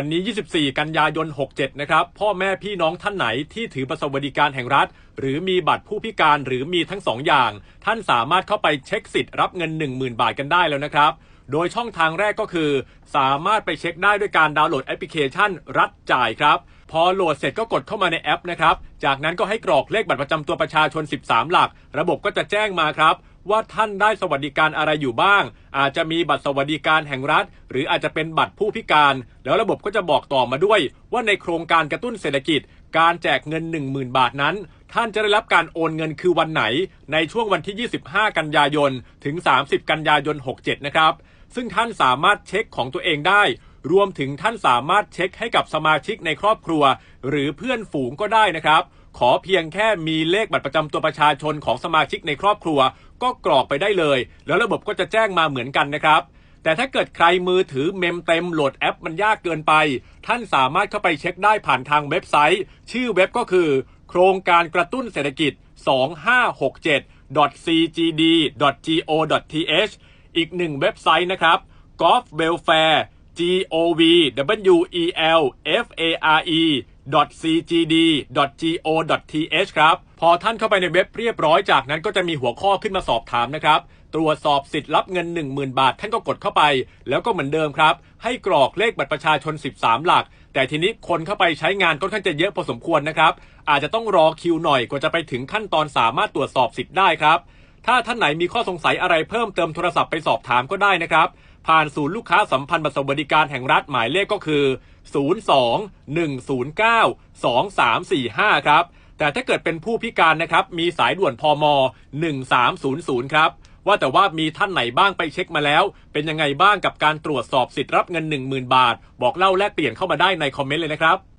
วันนี้ 24 กันยายน 67 นะครับ พ่อแม่พี่น้องท่านไหนที่ถือประสบดิการแห่งรัฐ หรือมีบัตรผู้พิการหรือมีทั้งสองอย่าง ท่านสามารถเข้าไปเช็คสิทธิ์รับเงิน 10,000 บาทกันได้แล้วนะครับ โดยช่องทางแรกก็คือ สามารถไปเช็คได้ด้วยการดาวน์โหลดแอปพลิเคชัน รัฐจ่ายครับ พอโหลดเสร็จก็กดเข้ามาในแอปนะครับ จากนั้นก็ให้กรอกเลขบัตรประจำตัวประชาชน 13 หลัก ระบบก็จะแจ้งมาครับว่าท่านได้สวัสดิการอะไรอยู่บ้าง อาจจะมีบัตรสวัสดิการแห่งรัฐ หรืออาจจะเป็นบัตรผู้พิการ แล้วระบบก็จะบอกต่อมาด้วย ว่าในโครงการกระตุ้นเศรษฐกิจ การแจกเงิน 10,000 บาทนั้น ท่านจะได้รับการโอนเงินคือวันไหน ในช่วงวันที่ 25 กันยายนถึง 30 กันยายน 67 นะครับ ซึ่งท่านสามารถเช็คของตัวเองได้รวมถึงท่านสามารถเช็คให้กับสมาชิกในครอบครัว หรือเพื่อนฝูงก็ได้นะครับ ขอเพียงแค่มีเลขบัตรประจำตัวประชาชนของสมาชิกในครอบครัว ก็กรอกไปได้เลย แล้วระบบก็จะแจ้งมาเหมือนกันนะครับ แต่ถ้าเกิดใครมือถือเมมเต็มโหลดแอปมันยากเกินไป ท่านสามารถเข้าไปเช็คได้ผ่านทางเว็บไซต์ ชื่อเว็บก็คือ โครงการกระตุ้นเศรษฐกิจ 2567.cgd.go.th อีกหนึ่งเว็บไซต์นะครับ golf welfare g o v w e l f a r e cgd.go.th ครับ พอท่านเข้าไปในเว็บเรียบร้อยจากนั้นก็จะมีหัวข้อขึ้นมาสอบถามนะครับ ตรวจสอบสิทธิ์รับเงิน 10,000 บาท ท่านก็กดเข้าไป แล้วก็เหมือนเดิมครับ ให้กรอกเลขบัตรประชาชน 13 หลัก แต่ทีนี้คนเข้าไปใช้งานค่อนข้างจะเยอะพอสมควรนะครับ อาจจะต้องรอคิวหน่อยกว่าจะไปถึงขั้นตอนสามารถตรวจสอบสิทธิ์ได้ครับถ้าท่านไหนมีข้อสงสัยอะไรเพิ่มเติมโทรศัพท์ไปสอบถามก็ได้นะครับ ผ่านศูนย์ลูกค้าสัมพันธ์บัตรสวัสดิการแห่งรัฐหมายเลขก็คือ 02-109-2345 ครับ แต่ถ้าเกิดเป็นผู้พิการนะครับ มีสายด่วนพม1300 ครับ ว่าแต่ว่ามีท่านไหนบ้างไปเช็คมาแล้ว เป็นยังไงบ้างกับการตรวจสอบสิทธิ์รับเงิน 10,000 บาท บอกเล่าแลกเปลี่ยนเข้ามาได้ในคอมเมนต์เลยนะครับ